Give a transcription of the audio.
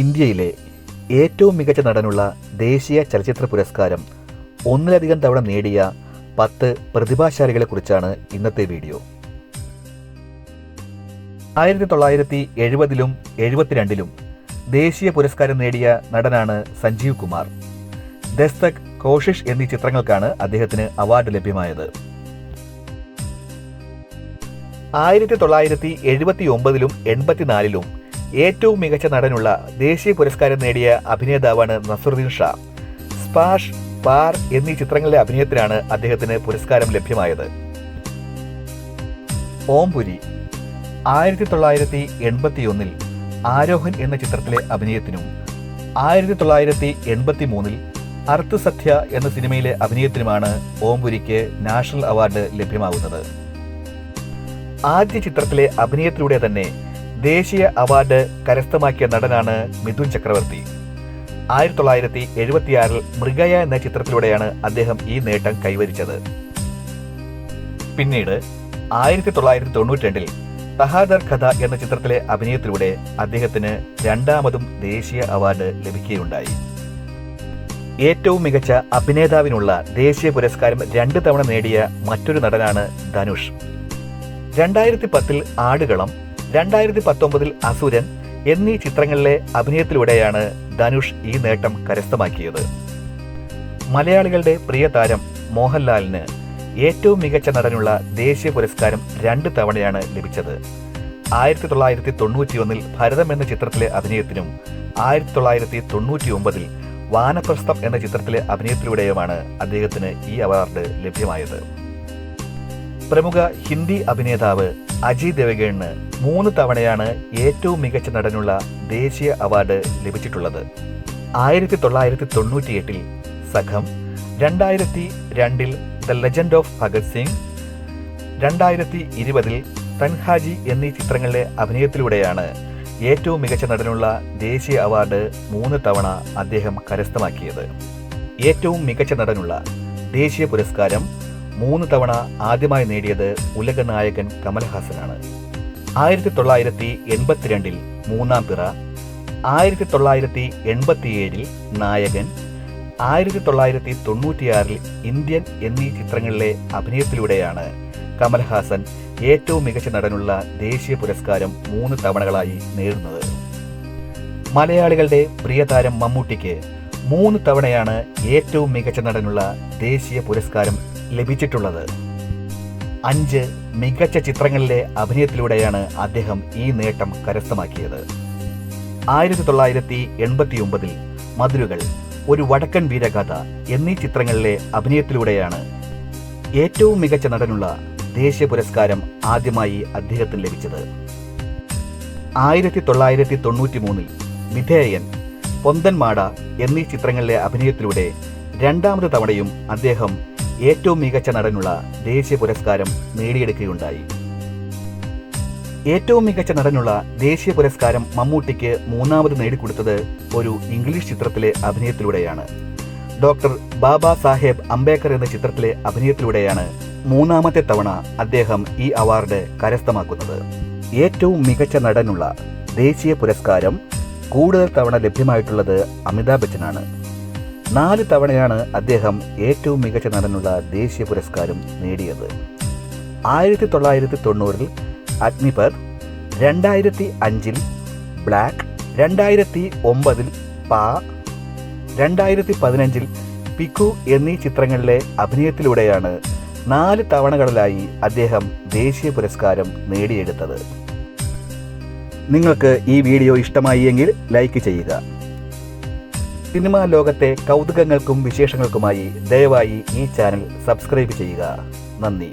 ഇന്ത്യയിലെ ഏറ്റവും മികച്ച നടനുള്ള ദേശീയ ചലച്ചിത്ര പുരസ്കാരം ഒന്നിലധികം തവണ നേടിയ പത്ത് പ്രതിഭാശാലികളെക്കുറിച്ചാണ് ഇന്നത്തെ വീഡിയോ. ആയിരത്തി തൊള്ളായിരത്തി എഴുപതിലും എഴുപത്തിരണ്ടിലും ദേശീയ പുരസ്കാരം നേടിയ നടനാണ് സഞ്ജീവ് കുമാർ. ദസ്തക് കോഷിഷ് എന്നീ ചിത്രങ്ങൾക്കാണ് അദ്ദേഹത്തിന് അവാർഡ് ലഭ്യമായത്. ആയിരത്തി തൊള്ളായിരത്തി എഴുപത്തി ഒമ്പതിലും എൺപത്തിനാലിലും ഏറ്റവും മികച്ച നടനുള്ള ദേശീയ പുരസ്കാരം നേടിയ അഭിനേതാവാണ് നസറുദ്ദീൻ ഷാ. സ്പാഷ് പാർ എന്നീ ചിത്രങ്ങളിലെ അഭിനയത്തിനാണ് അദ്ദേഹത്തിന് പുരസ്കാരം ലഭ്യമായത്. ഓംപുരി ആയിരത്തി തൊള്ളായിരത്തി എൺപത്തിയൊന്നിൽ ആരോഹൻ എന്ന ചിത്രത്തിലെ അഭിനയത്തിനും ആയിരത്തി തൊള്ളായിരത്തി എൺപത്തി മൂന്നിൽ അർത്ഥസത്യ എന്ന സിനിമയിലെ അഭിനയത്തിനുമാണ് ഓംപുരിക്ക് നാഷണൽ അവാർഡ് ലഭ്യമാകുന്നത്. ആദ്യ ചിത്രത്തിലെ അഭിനയത്തിലൂടെ തന്നെ ദേശീയ അവാർഡ് കരസ്ഥമാക്കിയ നടനാണ് മിഥുൻ ചക്രവർത്തി. ആയിരത്തി തൊള്ളായിരത്തി എഴുപത്തിയാറിൽ മൃഗയ എന്ന ചിത്രത്തിലൂടെയാണ് അദ്ദേഹം ഈ നേട്ടം കൈവരിച്ചത്. പിന്നീട് ആയിരത്തി തൊള്ളായിരത്തി തൊണ്ണൂറ്റി രണ്ടിൽ കഥ എന്ന ചിത്രത്തിലെ അഭിനയത്തിലൂടെ അദ്ദേഹത്തിന് രണ്ടാമതും ദേശീയ അവാർഡ് ലഭിക്കുകയുണ്ടായി. ഏറ്റവും മികച്ച അഭിനേതാവിനുള്ള ദേശീയ പുരസ്കാരം രണ്ട് തവണ നേടിയ മറ്റൊരു നടനാണ് ധനുഷ്. രണ്ടായിരത്തി പത്തിൽ ആടുകളം രണ്ടായിരത്തി പത്തൊമ്പതിൽ അസുരൻ എന്നീ ചിത്രങ്ങളിലെ അഭിനയത്തിലൂടെയാണ് ധനുഷ് ഈ നേട്ടം കരസ്ഥമാക്കിയത്. മലയാളികളുടെ പ്രിയ താരം മോഹൻലാലിന് ഏറ്റവും മികച്ച നടനുള്ള ദേശീയ പുരസ്കാരം രണ്ട് തവണയാണ് ലഭിച്ചത്. ആയിരത്തി തൊള്ളായിരത്തി തൊണ്ണൂറ്റിയൊന്നിൽ ഭരതം എന്ന ചിത്രത്തിലെ അഭിനയത്തിനും ആയിരത്തി തൊള്ളായിരത്തി തൊണ്ണൂറ്റി ഒമ്പതിൽ വാനപ്രസ്ഥം എന്ന ചിത്രത്തിലെ അഭിനയത്തിലൂടെയുമാണ് അദ്ദേഹത്തിന് ഈ അവാർഡ് ലഭ്യമായത്. പ്രമുഖ ഹിന്ദി അഭിനേതാവ് അജയ് ദേവഗണിന് മൂന്ന് തവണയാണ് ഏറ്റവും മികച്ച നടനുള്ള ദേശീയ അവാർഡ് ലഭിച്ചിട്ടുള്ളത്. ആയിരത്തി തൊള്ളായിരത്തി തൊണ്ണൂറ്റിയെട്ടിൽ സഖം രണ്ടായിരത്തി രണ്ടിൽ the legend of Bhagat Singh രണ്ടായിരത്തി ഇരുപതിൽ തൻഹാജി എന്നീ ചിത്രങ്ങളിലെ അഭിനയത്തിലൂടെയാണ് ഏറ്റവും മികച്ച നടനുള്ള ദേശീയ അവാർഡ് മൂന്ന് തവണ അദ്ദേഹം കരസ്ഥമാക്കിയത്. ഏറ്റവും മികച്ച നടനുള്ള ദേശീയ പുരസ്കാരം മൂന്ന് തവണ ആദ്യമായി നേടിയത് ഉലക നായകൻ കമൽഹാസനാണ്. ആയിരത്തി തൊള്ളായിരത്തി എൺപത്തിരണ്ടിൽ മൂന്നാം പിറ ആയിരത്തി തൊള്ളായിരത്തി എൺപത്തിയേഴിൽ നായകൻ ആയിരത്തി തൊള്ളായിരത്തി തൊണ്ണൂറ്റിയാറിൽ ഇന്ത്യൻ എന്നീ ചിത്രങ്ങളിലെ അഭിനയത്തിലൂടെയാണ് കമൽഹാസൻ ഏറ്റവും മികച്ച നടനുള്ള ദേശീയ പുരസ്കാരം മൂന്ന് തവണകളായി നേടുന്നത്. മലയാളികളുടെ പ്രിയതാരം മമ്മൂട്ടിക്ക് മൂന്ന് തവണയാണ് ഏറ്റവും മികച്ച നടനുള്ള ദേശീയ പുരസ്കാരം ലഭിച്ചിട്ടുള്ളത്. അഞ്ച് മികച്ച ചിത്രങ്ങളിലെ അഭിനയത്തിലൂടെയാണ് അദ്ദേഹം ഈ നേട്ടം കരസ്ഥമാക്കിയത്. ആയിരത്തി തൊള്ളായിരത്തി എൺപത്തി ഒമ്പതിൽ മധുരകൾ ഒരു വടക്കൻ വീരഗാഥ എന്നീ ചിത്രങ്ങളിലെ അഭിനയത്തിലൂടെയാണ് ഏറ്റവും മികച്ച നടനുള്ള ദേശീയ പുരസ്കാരം ആദ്യമായി അദ്ദേഹത്തിന് ലഭിച്ചത്. ആയിരത്തി തൊള്ളായിരത്തി തൊണ്ണൂറ്റി മൂന്നിൽ വിധേയൻ പൊന്തൻമാട എന്നീ ചിത്രങ്ങളിലെ അഭിനയത്തിലൂടെ രണ്ടാമത് തവണയും അദ്ദേഹം ഏറ്റവും മികച്ച നടനുള്ള ദേശീയ പുരസ്കാരം നേടിയെടുക്കുകയുണ്ടായി. ഏറ്റവും മികച്ച നടനുള്ള ദേശീയ പുരസ്കാരം മമ്മൂട്ടിക്ക് മൂന്നാമത് നേടിക്കൊടുത്തത് ഒരു ഇംഗ്ലീഷ് ചിത്രത്തിലെ അഭിനയത്തിലൂടെയാണ്. ഡോക്ടർ ബാബ സാഹേബ് അംബേദ്കർ എന്ന ചിത്രത്തിലെ അഭിനയത്തിലൂടെയാണ് മൂന്നാമത്തെ തവണ അദ്ദേഹം ഈ അവാർഡ് കരസ്ഥമാക്കുന്നത്. ഏറ്റവും മികച്ച നടനുള്ള ദേശീയ പുരസ്കാരം കൂടുതൽ തവണ ലഭ്യമായിട്ടുള്ളത് അമിതാഭ് ബച്ചനാണ്. നാല് തവണയാണ് അദ്ദേഹം ഏറ്റവും മികച്ച നടനുള്ള ദേശീയ പുരസ്കാരം നേടിയത്. ആയിരത്തി തൊള്ളായിരത്തി തൊണ്ണൂറിൽ അഗ്നിപത് രണ്ടായിരത്തി അഞ്ചിൽ ബ്ലാക്ക് രണ്ടായിരത്തി ഒമ്പതിൽ പാ രണ്ടായിരത്തി പതിനഞ്ചിൽ പിക്കു എന്നീ ചിത്രങ്ങളിലെ അഭിനയത്തിലൂടെയാണ് നാല് തവണകളിലായി അദ്ദേഹം ദേശീയ പുരസ്കാരം നേടിയെടുത്തത്. നിങ്ങൾക്ക് ഈ വീഡിയോ ഇഷ്ടമായി എങ്കിൽ ലൈക്ക് ചെയ്യുക. സിനിമാ ലോകത്തെ കൗതുകങ്ങൾക്കും വിശേഷങ്ങൾക്കുമായി ദയവായി ഈ ചാനൽ സബ്സ്ക്രൈബ് ചെയ്യുക. നന്ദി.